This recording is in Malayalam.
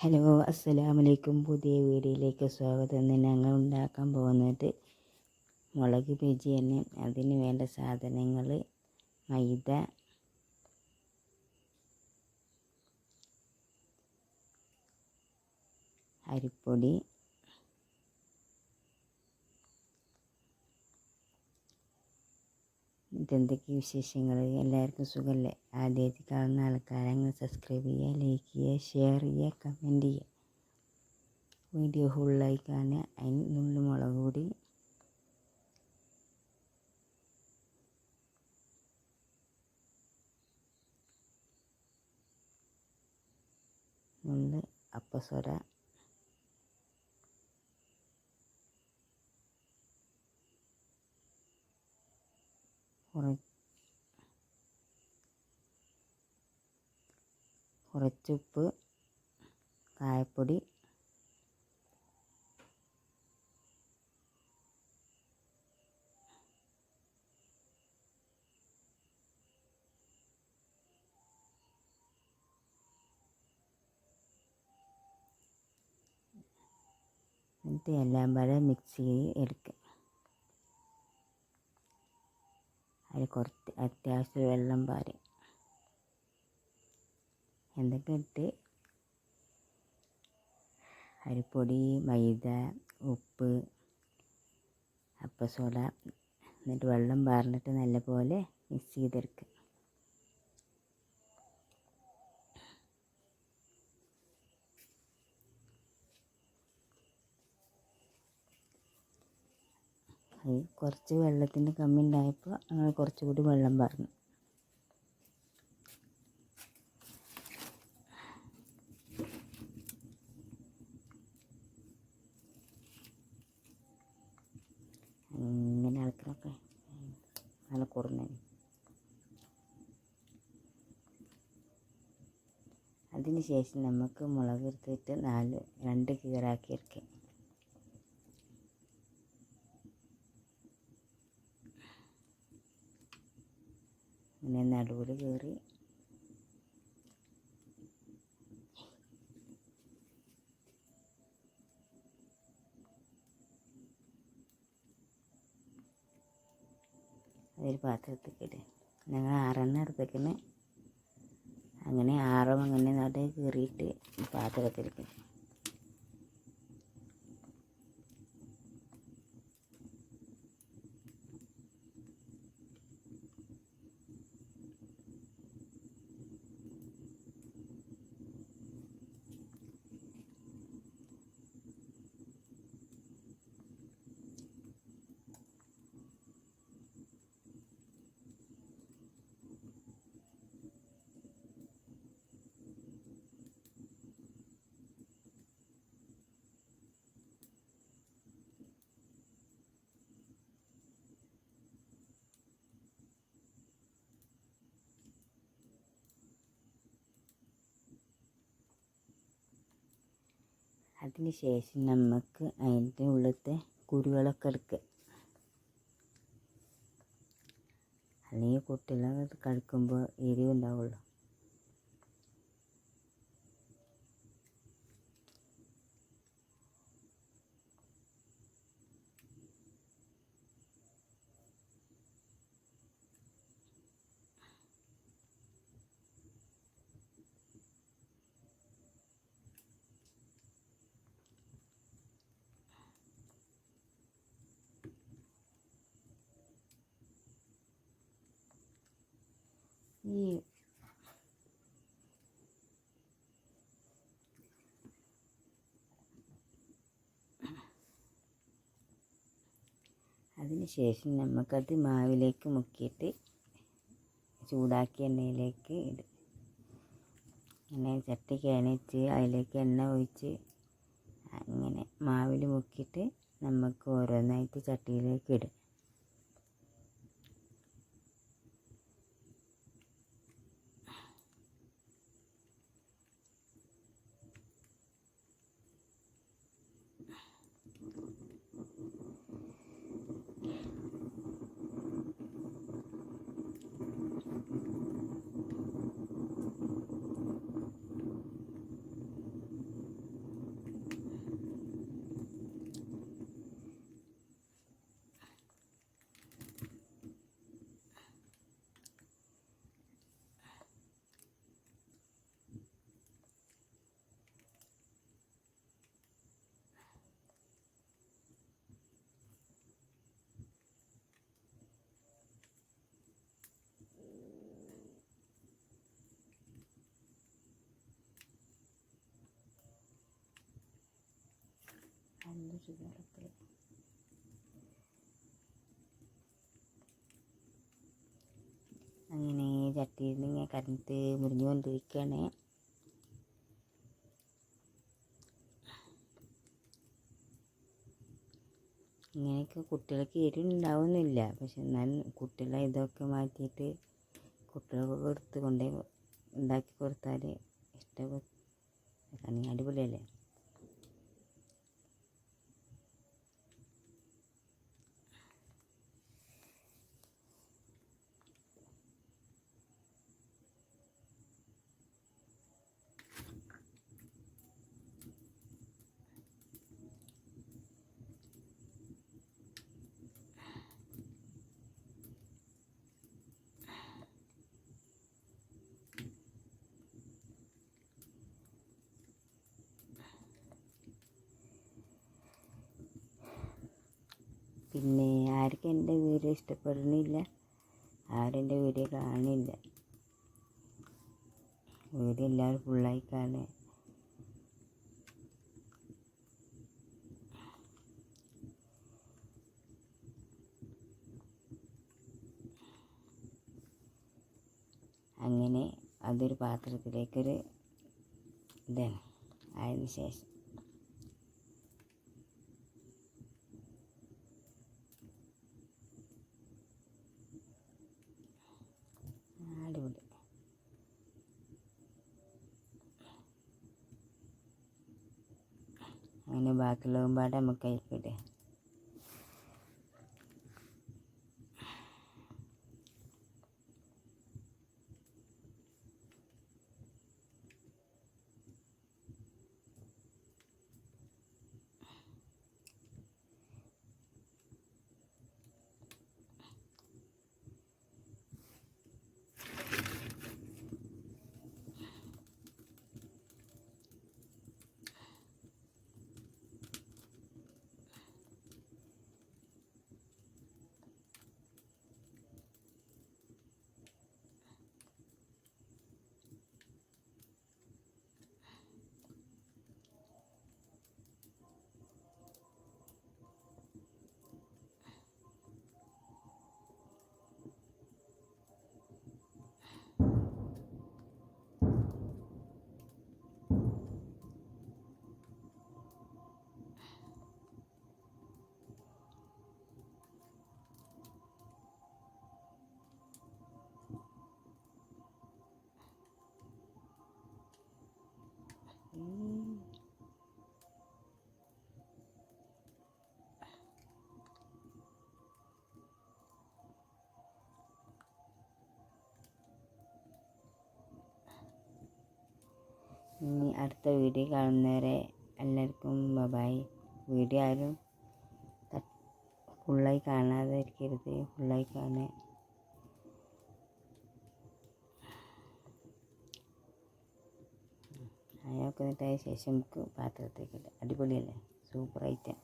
ഹലോ അസ്സലാമലൈക്കും. പുതിയ വീഡിയോയിലേക്ക് സ്വാഗതം. ഞങ്ങൾ ഉണ്ടാക്കാൻ പോകുന്നത് മുളക് ബജിയാണ് അതിന് വേണ്ട സാധനങ്ങൾ മൈദ അരിപ്പൊടി ഇതെന്തൊക്കെ വിശേഷങ്ങൾ എല്ലാവർക്കും സുഖമല്ലേ ആദ്യമായിട്ട് കാണുന്ന ആൾക്കാരങ്ങ് സബ്സ്ക്രൈബ് ചെയ്യുക ലൈക്ക് ചെയ്യുക ഷെയർ ചെയ്യുക കമന്റ് ചെയ്യുക. വീഡിയോ ഫുള്ളായി കാണുക. അതിന് നുള്ളു മുളക് പൊടി. നുള്ള് അപ്പസൊര കുറച്ചുപ്പ് കായപ്പൊടി എന്നിട്ട് എല്ലാം പാടെ മിക്സ് ചെയ്ത് എടുക്കുക അതിൽ കുറച്ച് അത്യാവശ്യം വെള്ളം പാരും. എന്തൊക്കെ ഇട്ട്? അരിപ്പൊടി മൈദ ഉപ്പ് അപ്പസോഡ. എന്നിട്ട് വെള്ളം പാർന്നിട്ട് നല്ലപോലെ മിക്സ് ചെയ്തെടുക്കുക അത് കുറച്ച് വെള്ളത്തിന്റെ കമ്മി ഉണ്ടായപ്പോൾ ഞങ്ങൾ കുറച്ചുകൂടി വെള്ളം പറഞ്ഞു ഇങ്ങനെ ആൾക്കാരൊക്കെ നല്ല കുറഞ്ഞു. അതിന് ശേഷം നമുക്ക് മുളക് എടുത്തിട്ട് നാല് രണ്ട് കീറാക്കി എടുക്കാം. ഇങ്ങനെ നടുവിൽ കയറി അതൊരു പാത്രത്തേക്ക് ഇടുക ഞങ്ങൾ ആറെണ്ണം എടുത്തേക്കണേ അങ്ങനെ ആറും അങ്ങനെ നട കീറിയിട്ട് പാത്രത്തിലേക്ക്. അതിന് ശേഷം നമുക്ക് അതിന്റെ ഉള്ളിലത്തെ കുരുകളൊക്കെ എടുക്കുക അല്ലെങ്കിൽ കുട്ടികളൊക്കെ കഴിക്കുമ്പോൾ എരിവുണ്ടാവുള്ളൂ. ഈ ശേഷം നമുക്കത് മാവിലേക്ക് മുക്കിയിട്ട് ചൂടാക്കിയ എണ്ണയിലേക്ക് ഇടും. അങ്ങനെ ചട്ടി കിണച്ച് അതിലേക്ക് എണ്ണ ഒഴിച്ച് അങ്ങനെ മാവിൽ മുക്കിയിട്ട് നമുക്ക് ഓരോന്നായിട്ട് ചട്ടിയിലേക്ക് ഇടും. നല്ലൊരു കറുപ്പിൽ അങ്ങനെ ചട്ടിയിൽ നിന്ന് ഇങ്ങനെ കരണ്ട് മുറിഞ്ഞു കൊണ്ടിരിക്കുകയാണ് ഇങ്ങനെയൊക്കെ കുട്ടികൾക്ക് എരിവുണ്ടാവുന്നില്ല പക്ഷെ എന്നാലും കുട്ടികളെ ഇതൊക്കെ മാറ്റിയിട്ട് കുട്ടികൾക്ക് എടുത്ത് കൊണ്ടേ ഉണ്ടാക്കി കൊടുത്താൽ ഇഷ്ടപ്പെട്ട അടിപൊളിയല്ലേ? പിന്നെ ആർക്കും എന്റെ വീഡിയോ ഇഷ്ടപ്പെടുന്നില്ല. ആരും എന്റെ വീഡിയോ കാണുന്നില്ല. വീഡിയോ എല്ലാവരും ഫുള്ളായി കാണുക. അങ്ങനെ അതൊരു പാത്രത്തിലേക്കൊരു ഇതാണ്. അതിന് ശേഷം അടിപൊളി അങ്ങനെ ബാക്കിയുള്ളതും പാടെ നമുക്ക് അതിൽക്കിടുക ഇനി അടുത്ത വീഡിയോ കാണുന്നവരെ എല്ലാവർക്കും ബബായ്. വീഡിയോ ആരും ഫുള്ളായി കാണാതെ ഇരിക്കരുത് ഫുള്ളായി കാണുക. അതൊക്കെ എന്നിട്ടായ ശേഷം നമുക്ക് പാത്രത്തേക്കിട്ട് അടിപൊളിയല്ലേ? Super item